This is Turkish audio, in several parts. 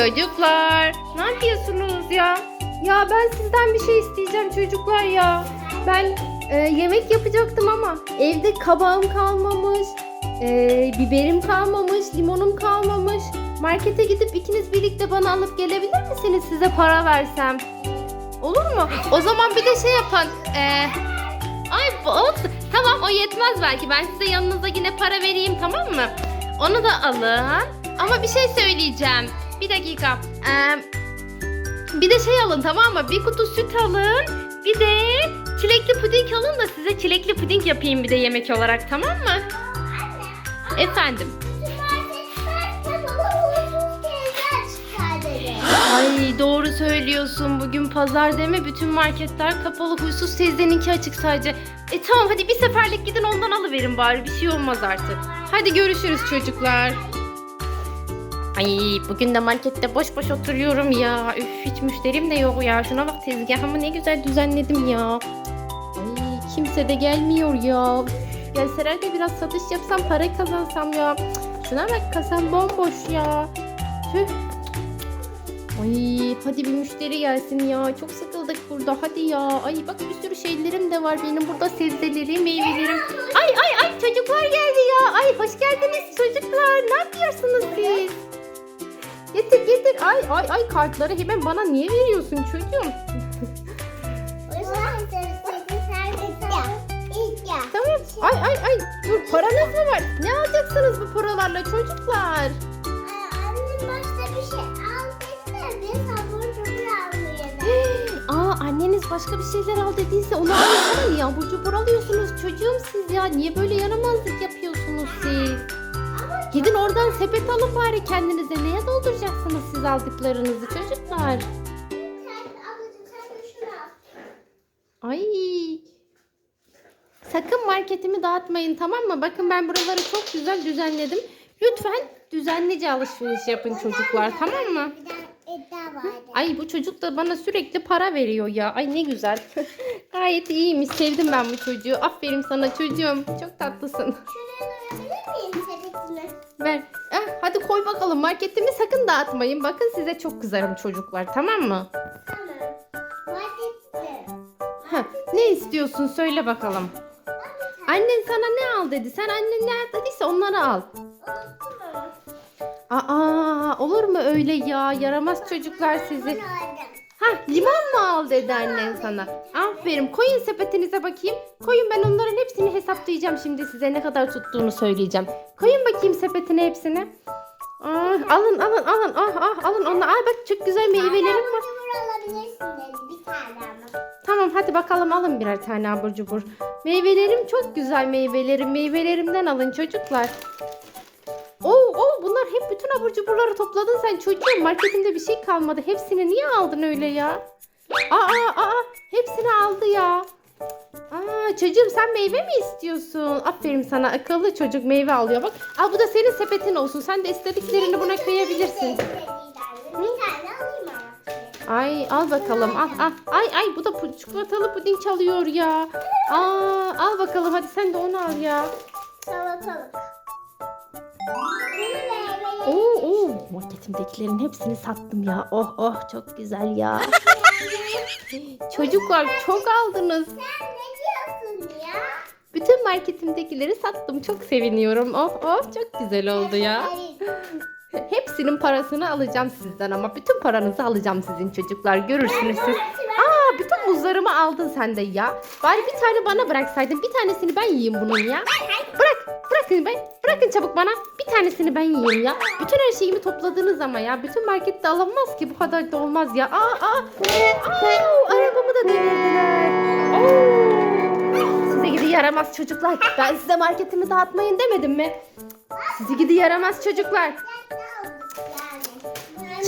Çocuklar ne yapıyorsunuz ya? Ya ben sizden bir şey isteyeceğim çocuklar ya. Ben e, yemek yapacaktım ama evde kabağım kalmamış, e, biberim kalmamış, limonum kalmamış. Markete gidip ikiniz birlikte bana alıp gelebilir misiniz size para versem? Olur mu? O zaman bir de şey yapın. E, ay olsun. Tamam o yetmez belki. Ben size yanınıza yine para vereyim tamam mı? Onu da alın. Ama bir şey söyleyeceğim. Bir dakika. Ee, bir de şey alın tamam mı? Bir kutu süt alın. Bir de çilekli puding alın da size çilekli puding yapayım bir de yemek olarak tamam mı? Efendim. Ay doğru söylüyorsun. Bugün pazar deme bütün marketler kapalı. Huysuz teyzeninki açık sadece. E tamam hadi bir seferlik gidin ondan alıverin bari. Bir şey olmaz artık. Hadi görüşürüz çocuklar. Ay bugün de markette boş boş oturuyorum ya. Üf hiç müşterim de yok ya. Şuna bak tezgahımı ne güzel düzenledim ya. Ay kimse de gelmiyor ya. Üf, gelseler de biraz satış yapsam para kazansam ya. Şuna bak kasam bomboş ya. Tüh. Ay hadi bir müşteri gelsin ya. Çok sıkıldık burada. Hadi ya. Ay bak bir sürü şeylerim de var benim burada sebzelerim, meyvelerim. Ay ay ay çocuklar geldi ya. Ay hoş geldiniz çocuklar. Ne yapıyorsunuz siz? Getir getir. Ay ay ay kartları hemen bana niye veriyorsun çocuğum? Tamam. Ay ay ay. Dur paranız mı var? Ne alacaksınız bu paralarla çocuklar? Aa anneniz başka bir şeyler al dediyse onu alsana niye abur cubur alıyorsunuz çocuğum siz ya? Niye böyle yaramazlık yapıyorsunuz siz? Gidin oradan sepet alın bari kendinize. Neye dolduracaksınız siz aldıklarınızı çocuklar? Ay. Sakın marketimi dağıtmayın tamam mı? Bakın ben buraları çok güzel düzenledim. Lütfen düzenlice alışveriş yapın çocuklar tamam mı? Ay bu çocuk da bana sürekli para veriyor ya. Ay ne güzel. Gayet iyiymiş. Sevdim ben bu çocuğu. Aferin sana çocuğum. Çok tatlısın. Ver. Ah, hadi koy bakalım. Marketimi sakın dağıtmayın. Bakın size çok kızarım çocuklar. Tamam mı? Heh, ne istiyorsun söyle bakalım. Annen sana ne al dedi. Sen annen ne dediyse onları al. Aa olur mu öyle ya? Yaramaz çocuklar sizi. Ha limon mu al dedi annen sana. Aferin koyun sepetinize bakayım. Koyun ben onların hepsini hesaplayacağım şimdi size ne kadar tuttuğunu söyleyeceğim. Koyun bakayım sepetine hepsini. Ah, alın alın alın ah ah alın onu. Aa bak çok güzel meyvelerim var. Tamam hadi bakalım alın birer tane abur cubur. Meyvelerim çok güzel meyvelerim. Meyvelerimden alın çocuklar. Oo, oo bunlar hep bütün abur cuburları topladın sen çocuğum. Marketimde bir şey kalmadı. Hepsini niye aldın öyle ya? Aa aa hepsini aldı ya. Aa çocuğum sen meyve mi istiyorsun? Aferin sana akıllı çocuk meyve alıyor bak. Al bu da senin sepetin olsun. Sen de istediklerini buna koyabilirsin. Ay al bakalım al al. Ay ay bu da çikolatalı puding çalıyor ya. Aa al bakalım hadi sen de onu al ya. Salatalık. Oo oo marketimdekilerin hepsini sattım ya. Oh oh çok güzel ya. Çocuklar çok aldınız. Sen ne diyorsun ya? Bütün marketimdekileri sattım. Çok seviniyorum. Oh oh çok güzel oldu ya. Hepsinin parasını alacağım sizden ama bütün paranızı alacağım sizin çocuklar. Görürsünüz siz. Aa bütün muzlarımı aldın sen de ya. Bari bir tane bana bıraksaydın. Bir tanesini ben yiyeyim bunun ya. Bırak. Bırakın ben. Bırakın çabuk bana. Bir tanesini ben yiyeyim ya. Bütün her şeyimi topladınız ama ya. Bütün markette alınmaz ki. Bu kadar da olmaz ya. Aa aa. Aa, arabamı da devirdiler. Oo. Size gidi yaramaz çocuklar. Ben size marketimi dağıtmayın demedim mi? Size gidi yaramaz çocuklar.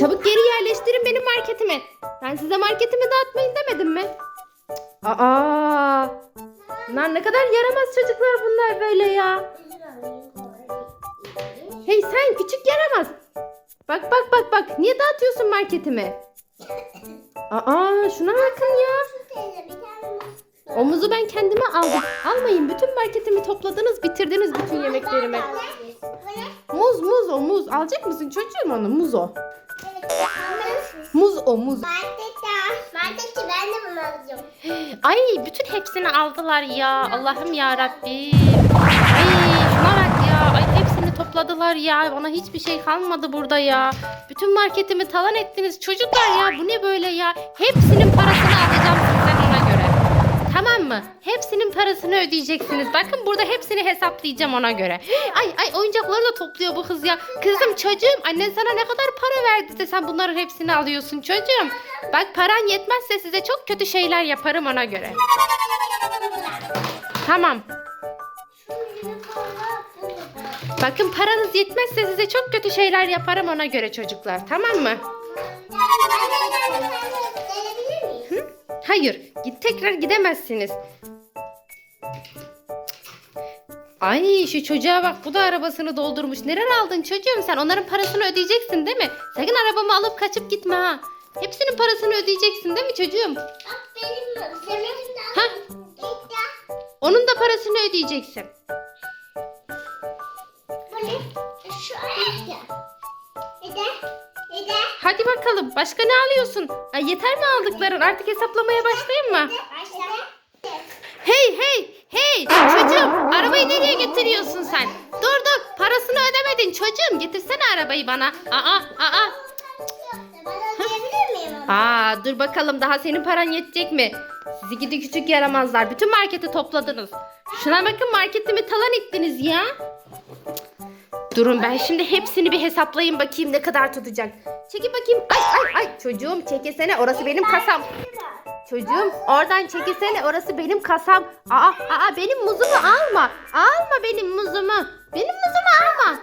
Çabuk geri yerleştirin benim marketimi. Ben size marketimi dağıtmayın demedim mi? Aa! Bunlar ne kadar yaramaz çocuklar bunlar böyle ya. Hey sen küçük yaramaz. Bak bak bak bak. Niye dağıtıyorsun marketimi? Aa şuna bakın ya. Omuzu ben kendime aldım. Almayın bütün marketimi topladınız bitirdiniz bütün yemeklerimi. Muz muz o muz. Alacak mısın çocuğum onu muz o. Muz o muz. Marketçi ben de bunu alacağım. Ay bütün hepsini aldılar ya. Allah'ım ya Rabbim. Ay topladılar ya. Bana hiçbir şey kalmadı burada ya. Bütün marketimi talan ettiniz. Çocuklar ya bu ne böyle ya? Hepsinin parasını alacağım sizden ona göre. Tamam mı? Hepsinin parasını ödeyeceksiniz. Bakın burada hepsini hesaplayacağım ona göre. Ay ay oyuncakları da topluyor bu kız ya. Kızım çocuğum annen sana ne kadar para verdi de sen bunların hepsini alıyorsun çocuğum. Bak paran yetmezse size çok kötü şeyler yaparım ona göre. Tamam. Bakın paranız yetmezse size çok kötü şeyler yaparım ona göre çocuklar. Tamam mı? Hı? Hayır. Git tekrar gidemezsiniz. Ay şu çocuğa bak bu da arabasını doldurmuş. Nereden aldın çocuğum sen? Onların parasını ödeyeceksin değil mi? Sakın arabamı alıp kaçıp gitme ha. Hepsinin parasını ödeyeceksin değil mi çocuğum? Ha? Onun da parasını ödeyeceksin. Hadi bakalım. Başka ne alıyorsun? Ay yeter mi aldıkların? Artık hesaplamaya başlayayım mı? Hey hey hey çocuğum arabayı nereye getiriyorsun sen? Dur dur parasını ödemedin çocuğum getirsene arabayı bana. Aa aa. Aa dur bakalım daha senin paran yetecek mi? Sizi gidi küçük yaramazlar. Bütün marketi topladınız. Şuna bakın marketimi talan ettiniz ya. Durun ben şimdi hepsini bir hesaplayayım bakayım ne kadar tutacak. Çekin bakayım. Ay ay ay çocuğum çekesene orası benim kasam. Çocuğum oradan çekilsene orası benim kasam. Aa, aa benim muzumu alma. Alma benim muzumu. Benim muzumu alma.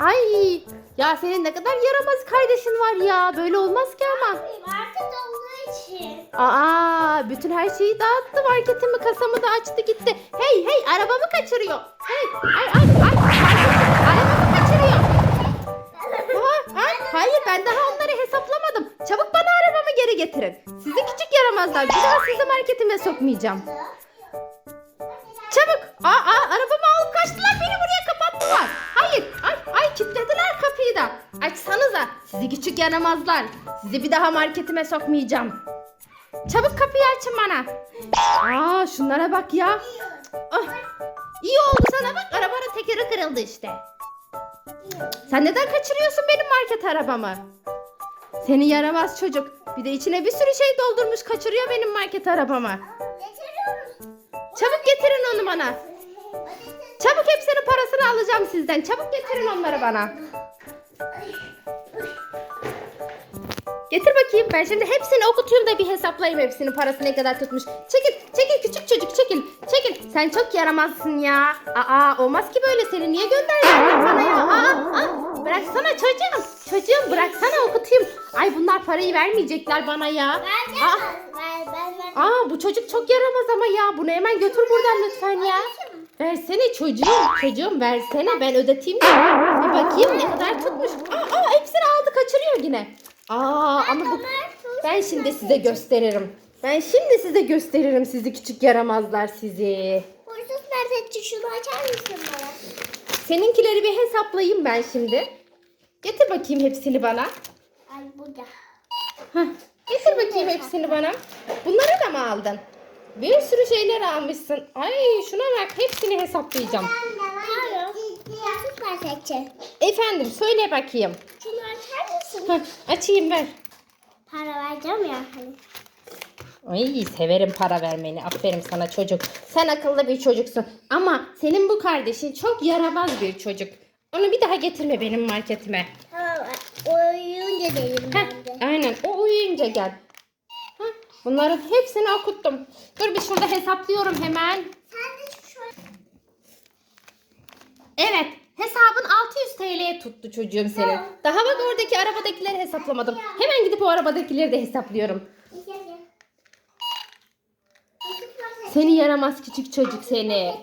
Ay ya senin ne kadar yaramaz kardeşin var ya. Böyle olmaz ki ama. Market olduğu. Aa bütün her şeyi dağıttı. Marketimi kasamı da açtı gitti. Hey hey arabamı kaçırıyor. Hey ay ay ay. Aa, ay, hayır ben daha onları hesaplamadım. Çabuk bana arabamı geri getirin. Sizi küçük yaramazlar. Bir daha sizi marketime sokmayacağım. Çabuk. Aa, aa arabamı alıp kaçtılar. Beni buraya kapattılar. Hayır. Ay ay kilitlediler kapıyı da. Açsanıza. Sizi küçük yaramazlar. Sizi bir daha marketime sokmayacağım. Çabuk kapıyı açın bana. Aa şunlara bak ya. Ah, iyi oldu sana bak. Arabanın tekeri kırıldı işte. Sen neden kaçırıyorsun benim market arabamı? Seni yaramaz çocuk. Bir de içine bir sürü şey doldurmuş kaçırıyor benim market arabamı. Çabuk getirin onu bana. Çabuk hepsinin parasını alacağım sizden. Çabuk getirin onları bana. Getir bakayım. Ben şimdi hepsini okutayım da bir hesaplayayım hepsinin parası ne kadar tutmuş. Çekil, çekil küçük çocuk çekil. Çekil. Sen çok yaramazsın ya. Aa olmaz ki böyle seni niye gönderdin bana ya? Aa, aa, bıraksana çocuğum. Çocuğum bıraksana okutayım. Ay bunlar parayı vermeyecekler bana ya. Ben Aa, ben ben ben. Aa bu çocuk çok yaramaz ama ya. Bunu hemen götür buradan lütfen ya. Versene çocuğum. Çocuğum versene ben ödeteyim de. Bir bakayım ne kadar tutmuş. Aa, aa hepsini aldı kaçırıyor yine. Aa ama bu... Ben şimdi size gösteririm. Ben şimdi size gösteririm sizi küçük yaramazlar sizi. Huysuz marketçi şunu açar mısın bana? Seninkileri bir hesaplayayım ben şimdi. Getir bakayım hepsini bana. Ay burada. Hah, getir bakayım hepsini bana. Bunları da mı aldın? Bir sürü şeyler almışsın. Ay şuna bak hepsini hesaplayacağım. Pardon. Huysuz marketçi. Efendim söyle bakayım. Şunu açar mısın? Hah, açayım ver. Para vereceğim ya hani. Ay severim para vermeni. Aferin sana çocuk. Sen akıllı bir çocuksun. Ama senin bu kardeşin çok yaramaz bir çocuk. Onu bir daha getirme benim marketime. Tamam. Oyunca değilim Heh, ben de. aynen o uyuyunca gel. Hah, bunların hepsini okuttum. Dur bir şurada hesaplıyorum hemen. Sen de Evet hesabın 600 TL'ye tuttu çocuğum senin. Daha bak oradaki arabadakileri hesaplamadım. Hemen gidip o arabadakileri de hesaplıyorum. Seni yaramaz küçük çocuk seni.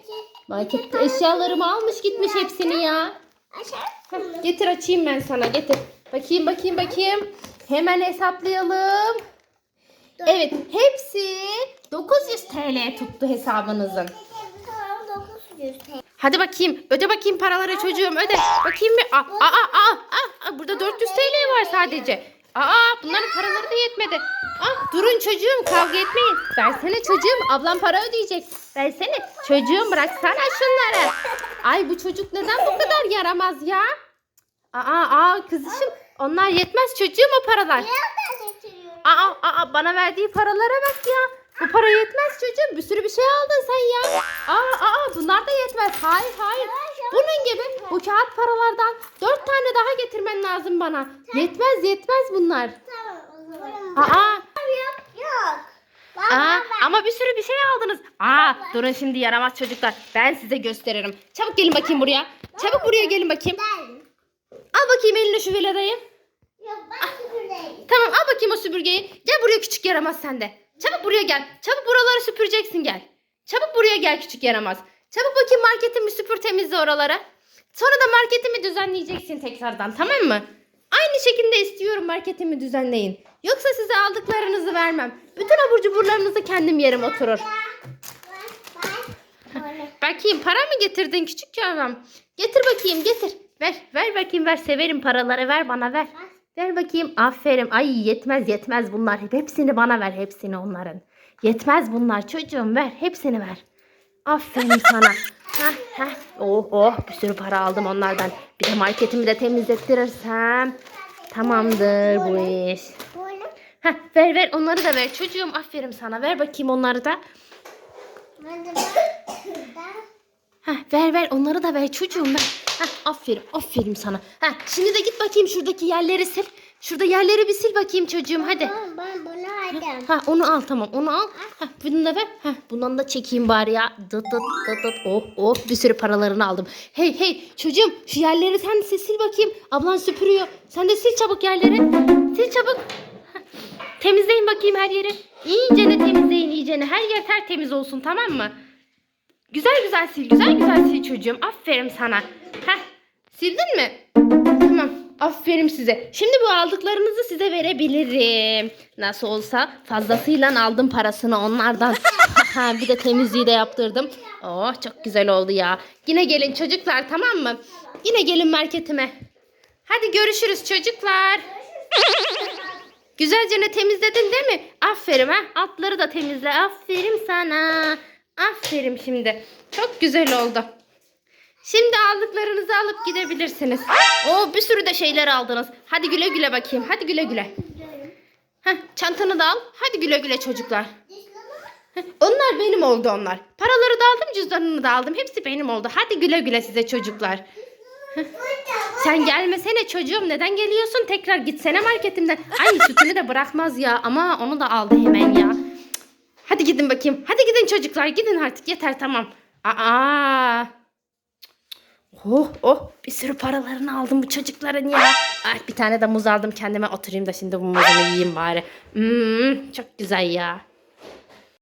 Markette eşyalarımı almış gitmiş hepsini ya. Heh, getir açayım ben sana getir. Bakayım bakayım bakayım. Hemen hesaplayalım. Evet hepsi 900 TL tuttu hesabınızın. Tamam 900 TL. Hadi bakayım. Öde bakayım paraları çocuğum. Öde. Bakayım bir. Aa, aa, aa, aa, aa, Burada 400 TL var sadece. Aa, bunların paraları da yetmedi. Ah, durun çocuğum kavga etmeyin. Versene çocuğum. Ablam para ödeyecek. Versene. Çocuğum bıraksana şunları. Ay bu çocuk neden bu kadar yaramaz ya? Aa, aa kızışım. Onlar yetmez çocuğum o paralar. Aa, aa bana verdiği paralara bak ya. Bu para yetmez çocuğum. Bir sürü bir şey aldın sen ya. Aa, aa bunlar da yetmez. Hayır hayır. Bunun gibi bu kağıt paralardan dört tane daha getirmen lazım bana. Yetmez yetmez bunlar. Aa, Yok. Yok. aa ama bir sürü bir şey aldınız. Aa durun şimdi yaramaz çocuklar. Ben size gösteririm. Çabuk gelin bakayım buraya. Çabuk buraya gelin bakayım. Al bakayım eline şu viladayı. Yok ben süpürdeyim. Tamam al bakayım o süpürgeyi. Gel buraya küçük yaramaz sen de. Çabuk buraya gel. Çabuk buraları süpüreceksin gel. Çabuk buraya gel küçük yaramaz. Çabuk bakayım marketimi süpür temizle oralara. Sonra da marketimi düzenleyeceksin tekrardan tamam mı? Aynı şekilde istiyorum marketimi düzenleyin. Yoksa size aldıklarınızı vermem. Bütün abur cuburlarınızı kendim yerim oturur. Bakayım para mı getirdin küçük yaram? Getir bakayım getir. Ver ver bakayım ver severim paraları ver bana ver. Ver bakayım aferin. Ay yetmez yetmez bunlar. Hepsini bana ver hepsini onların. Yetmez bunlar çocuğum ver hepsini ver. Aferin sana. Heh, heh. Oh oh bir sürü para aldım onlardan. Bir de marketimi de temizlettirirsem tamamdır bu iş. Heh, ver ver onları da ver çocuğum aferin sana ver bakayım onları da. Heh, ver ver onları da ver çocuğum ver. Heh, aferin aferin sana. Heh, şimdi de git bakayım şuradaki yerleri sil. Şurada yerleri bir sil bakayım çocuğum hadi. Ben, ben bunu aldım. Ha onu al tamam onu al. Ha bunu da ver. Ha bundan da çekeyim bari ya. Dıt dıt dıt dıt. Oh oh bir sürü paralarını aldım. Hey hey çocuğum şu yerleri sen de sil bakayım. Ablan süpürüyor. Sen de sil çabuk yerleri. Sil çabuk. Heh, Temizleyin bakayım her yeri. İyice ne temizleyin iyice ne. Her yer tertemiz olsun tamam mı? Güzel güzel sil. Güzel güzel sil çocuğum. Aferin sana. Heh. Sildin mi? Tamam. Aferin size. Şimdi bu aldıklarınızı size verebilirim. Nasıl olsa fazlasıyla aldım parasını onlardan. bir de temizliği de yaptırdım. Oh çok güzel oldu ya. Yine gelin çocuklar tamam mı? Yine gelin marketime. Hadi görüşürüz çocuklar. Güzelce ne temizledin değil mi? Aferin ha. Altları da temizle. Aferin sana. Aferin şimdi. Çok güzel oldu. Şimdi aldıklarınızı alıp gidebilirsiniz. Oo bir sürü de şeyler aldınız. Hadi güle güle bakayım. Hadi güle güle. Heh, çantanı da al. Hadi güle güle çocuklar. Heh, onlar benim oldu onlar. Paraları da aldım, cüzdanını da aldım. Hepsi benim oldu. Hadi güle güle size çocuklar. Heh. Sen gelmesene çocuğum. Neden geliyorsun? Tekrar gitsene marketimden. Ay sütünü de bırakmaz ya. Ama onu da aldı hemen ya. Hadi gidin bakayım. Hadi gidin çocuklar. Gidin artık. Yeter tamam. Aa. Oh oh bir sürü paralarını aldım bu çocukların ya. Ay bir tane de muz aldım kendime oturayım da şimdi bu muzumu yiyeyim bari. Hmm, çok güzel ya.